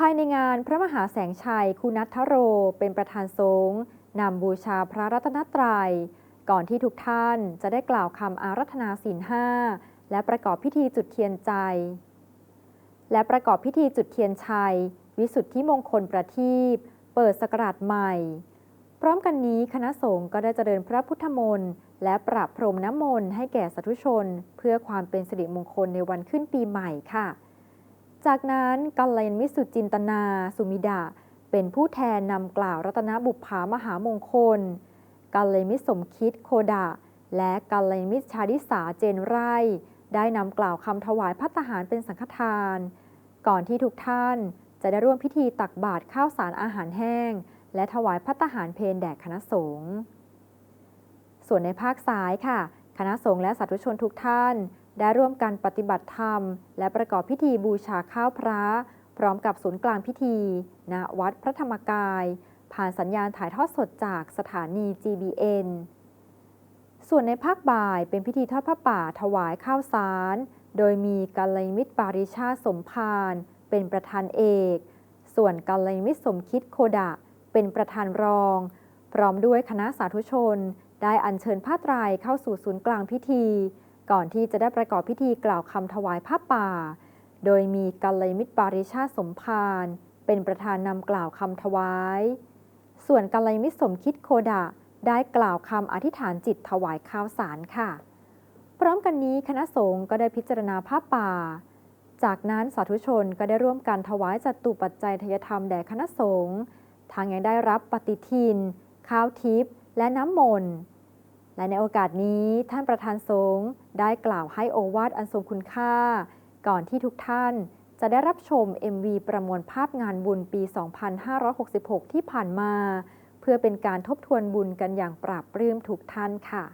ภายในงานพระมหาแสงชัย คุณัทโร เป็นประธานสงฆ์นำบูชาพระรัตนตรัย ก่อนที่ทุกท่านจะได้กล่าวคำอารัธนาศีลห้าและประกอบพิธีจุดเทียนใจ และประกอบพิธีจุดเทียนชัย วิสุทธิมงคลประทีปเปิดสกราชใหม่ พร้อมกันนี้คณะสงฆ์ก็ได้เจริญพระพุทธมนต์และประพรมน้ำมนต์ให้แก่สาธุชน เพื่อความเป็นสิริมงคลในวันขึ้นปีใหม่ค่ะ จากนั้นกัลยาณมิตรสุจินตนา สุมิดาเป็นผู้แทนนำกล่าวรัตนบุพภามหามงคลกัลยาณมิตรสมคิดโคดะและกัลยาณมิตรชาดิสาเจนไร่ ได้นำกล่าวคำถวายพัตตาหารเป็นสังฆทาน ก่อนที่ทุกท่านจะได้ร่วมพิธีตักบาตรข้าวสารอาหารแห้ง และถวายพัตตาหารเพลแด่คณะสงฆ์ส่วนในภาคซ้ายค่ะ คณะสงฆ์และสาธุชนทุกท่าน ได้ร่วมกันปฏิบัติธรรม และประกอบพิธีบูชาข้าวพระ พร้อมกับศูนย์กลางพิธีณวัดพระธรรมกาย ผ่านสัญญาณถ่ายทอดสดจากสถานี GBN ส่วนในภาคบ่ายเป็นพิธีทอดผ้าป่าถวายข้าวสาร โดยมีกัลยมิตรปาริชาสมพาน เป็นประธานเอก ส่วนกัลยมิตรสมคิดโคดะ เป็นประธานรอง พร้อมด้วยคณะสาธุชน ได้อัญเชิญผ้าไตรายเข้าสู่ศูนย์กลางพิธี ก่อนที่จะได้ประกอบพิธีกล่าวคำถวายผ้าป่า โดยมีกัลยมิตรปาริชาสมพานเป็นประธานนำกล่าวคำถวาย ส่วนกัลยมิตรสมคิดโคดะ ได้กล่าวคำอธิษฐานจิตถวายข้าวสารค่ะ พร้อมกันนี้คณะสงฆ์ก็ได้พิจารณาผ้าป่า จากนั้นสาธุชนก็ได้ร่วมกันถวายจัตุปัจจัยทยธรรมแด่คณะสงฆ์ทางยังได้รับปฏิทิน ข้าวทิพย์และน้ำมนต์ และในโอกาสนี้ท่านประธานสงฆ์ได้กล่าวให้โอวาทอันทรงคุณค่า ก่อนที่ทุกท่านจะได้รับชม MV ประมวลภาพงานบุญปี 2566 ที่ผ่านมา เพื่อเป็นการทบทวนบุญกันอย่างปราบปลื้มทุกท่านค่ะ